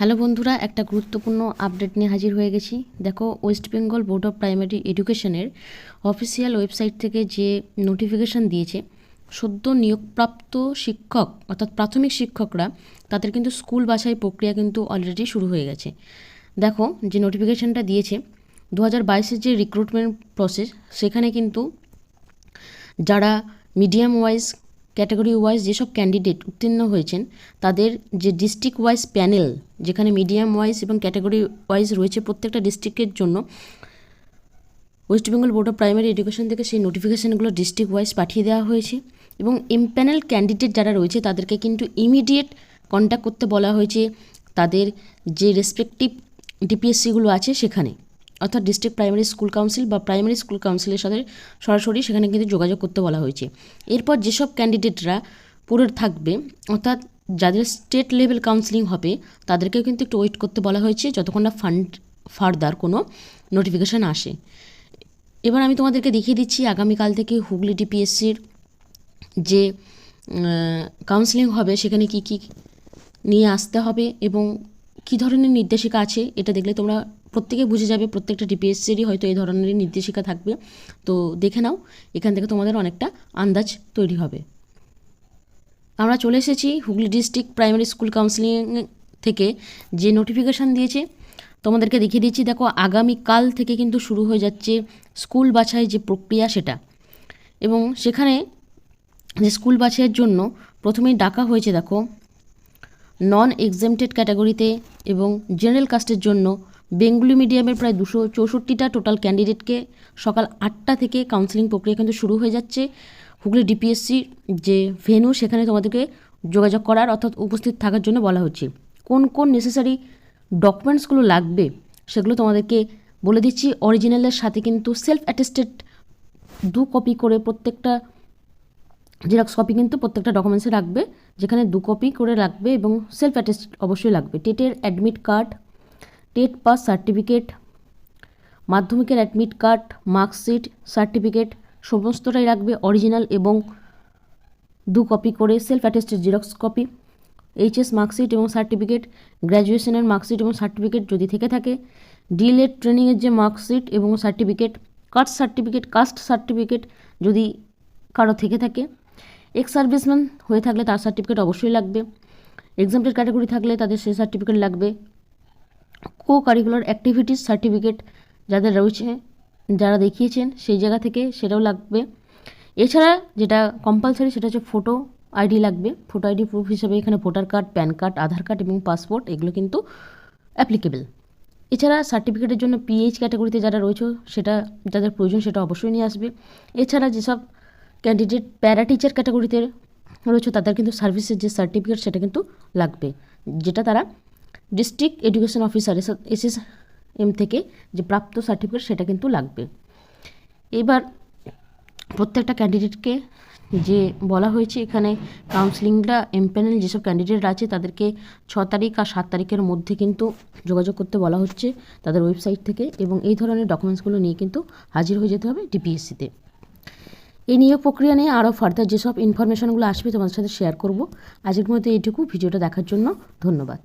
Hello বন্ধুরা, একটা গুরুত্বপূর্ণ আপডেট নিয়ে হাজির হয়ে গেছি। দেখো West Bengal Board of Primary এডুকেশনের অফিসিয়াল ওয়েবসাইট থেকে যে নোটিফিকেশান দিয়েছে, সদ্য নিয়োগপ্রাপ্ত শিক্ষক, অর্থাৎ প্রাথমিক শিক্ষকরা, তাদের কিন্তু স্কুল বাছাই প্রক্রিয়া কিন্তু অলরেডি শুরু হয়ে গেছে। দেখো, যে নোটিফিকেশানটা দিয়েছে দু হাজার যে রিক্রুটমেন্ট প্রসেস সেখানে কিন্তু যারা মিডিয়াম ওয়াইজ ক্যাটাগরি ওয়াইজ যেসব ক্যান্ডিডেট উত্তীর্ণ হয়েছেন, তাদের যে ডিস্ট্রিক্ট ওয়াইজ প্যানেল, যেখানে মিডিয়াম ওয়াইজ এবং ক্যাটাগরি ওয়াইজ রয়েছে প্রত্যেকটা ডিস্ট্রিক্টের জন্য, West Bengal Board of Primary Education থেকে সেই নোটিফিকেশানগুলো ডিস্ট্রিক্ট ওয়াইজ পাঠিয়ে দেওয়া হয়েছে এবং এমপ্যানেল ক্যান্ডিডেট যারা রয়েছে, তাদেরকে কিন্তু ইমিডিয়েট কন্ট্যাক্ট করতে বলা হয়েছে তাদের যে রেসপেক্টিভ ডিপিএসসিগুলো আছে সেখানে। অর্থাৎ ডিস্ট্রিক্ট প্রাইমারি স্কুল কাউন্সিল বা প্রাইমারি স্কুল কাউন্সিলের সাথে সরাসরি সেখানে কিন্তু যোগাযোগ করতে বলা হয়েছে। এরপর যেসব ক্যান্ডিডেটরা পড়ে থাকবে, অর্থাৎ যাদের স্টেট লেভেল কাউন্সিলিং হবে, তাদেরকেও কিন্তু একটু ওয়েট করতে বলা হয়েছে যতক্ষণ না ফান্ড ফার্দার কোনো নোটিফিকেশান আসে। এবার আমি তোমাদেরকে দেখিয়ে দিচ্ছি আগামীকাল থেকে হুগলি ডিপিএসসির যে কাউন্সিলিং হবে, সেখানে কি কি নিয়ে আসতে হবে এবং কী ধরনের নির্দেশিকা আছে, এটা দেখলে তোমরা প্রত্যেকে বুঝে যাবে, প্রত্যেকটা ডিপিএসসিরই হয়তো এই ধরনের নির্দেশিকা থাকবে। তো দেখে নাও, এখান থেকে তোমাদের অনেকটা আন্দাজ তৈরি হবে। আমরা চলে এসেছি Hooghly district primary school counselling থেকে যে নোটিফিকেশান দিয়েছে, তোমাদেরকে দেখিয়ে দিচ্ছি, দেখো আগামীকাল থেকে কিন্তু শুরু হয়ে যাচ্ছে স্কুল বাছাই যে প্রক্রিয়া সেটা। এবং সেখানে যে স্কুল বাছাইয়ের জন্য প্রথমেই ডাকা হয়েছে, দেখো নন এক্সেমটেড ক্যাটাগরিতে এবং জেনারেল কাস্টের জন্য বেঙ্গলি মিডিয়ামের প্রায় দুশো চৌষট্টিটা টোটাল ক্যান্ডিডেটকে সকাল আটটা থেকে কাউন্সেলিং প্রক্রিয়া কিন্তু শুরু হয়ে যাচ্ছে। হুগলি ডিপিএসসির যে ভেনু সেখানে তোমাদেরকে যোগাযোগ করার অর্থাৎ উপস্থিত থাকার জন্য বলা হচ্ছে। কোন কোন নেসেসারি ডকুমেন্টসগুলো লাগবে, সেগুলো তোমাদেরকে বলে দিচ্ছি। অরিজিনালের সাথে কিন্তু সেলফ অ্যাটেস্টেড দু কপি করে প্রত্যেকটা জেরক্স কপি কিন্তু প্রত্যেকটা ডকুমেন্টসে রাখবে যেখানে দু কপি করে রাখবে এবং সেলফ অ্যাটেস্ট অবশ্যই লাগবে। টেটের admit card TET pass certificate, মাধ্যমিকের অ্যাডমিট কার্ড, মার্কশিট, সার্টিফিকেট, সমস্তটাই রাখবে অরিজিনাল এবং দু কপি করে self attested xerox copy, HS marksheet এবং সার্টিফিকেট, গ্র্যাজুয়েশনের মার্কশিট এবং সার্টিফিকেট যদি থেকে থাকে, ডিএলএড ট্রেনিংয়ের যে মার্কশিট এবং certificate, caste certificate caste certificate যদি কারও থেকে থাকে, এক্স সার্ভিসম্যান হয়ে থাকলে তার সার্টিফিকেট অবশ্যই লাগবে এক্সামটেড ক্যাটাগরি থাকলে তাদের সেই সার্টিফিকেট লাগবে কো কারিকুলার অ্যাক্টিভিটিস সার্টিফিকেট যাদের রয়েছে, যারা দেখিয়েছেন সেই জায়গা থেকে সেটাও লাগবে। এছাড়া যেটা কম্পালসারি সেটা হচ্ছে ফটো আইডি লাগবে। ফটো আইডি প্রুফ হিসেবে এখানে voter card PAN card Aadhaar card এবং পাসপোর্ট এগুলো কিন্তু অ্যাপ্লিকেবল এছাড়া সার্টিফিকেটের জন্য পিএইচ ক্যাটাগরিতে যারা রয়েছে, সেটা যাদের প্রয়োজন সেটা অবশ্যই নিয়ে আসবে। এছাড়া যেসব ক্যান্ডিডেট প্যারা টিচার ক্যাটাগরিতে রয়েছে, তাদের কিন্তু সার্ভিসের যে সার্টিফিকেট সেটা কিন্তু লাগবে, যেটা তারা district education officer SS M থেকে যে প্রাপ্ত সার্টিফিকেট সেটা কিন্তু লাগবে। এবার প্রত্যেকটা ক্যান্ডিডেটকে যে বলা হয়েছে এখানে কাউন্সিলিংটা এমপ্যানেল যেসব ক্যান্ডিডেট আছে, তাদেরকে ছ তারিখ আর সাত তারিখের মধ্যে কিন্তু যোগাযোগ করতে বলা হচ্ছে তাদের ওয়েবসাইট থেকে এবং এই ধরনের ডকুমেন্টসগুলো নিয়ে কিন্তু হাজির হয়ে যেতে হবে ডিপিএসসিতে এই নিয়োগ প্রক্রিয়া নিয়ে আরও ফার্দার যেসব ইনফরমেশনগুলো আসবে তোমাদের সাথে শেয়ার করব। আজকের মধ্যে এইটুকু। ভিডিওটা দেখার জন্য ধন্যবাদ।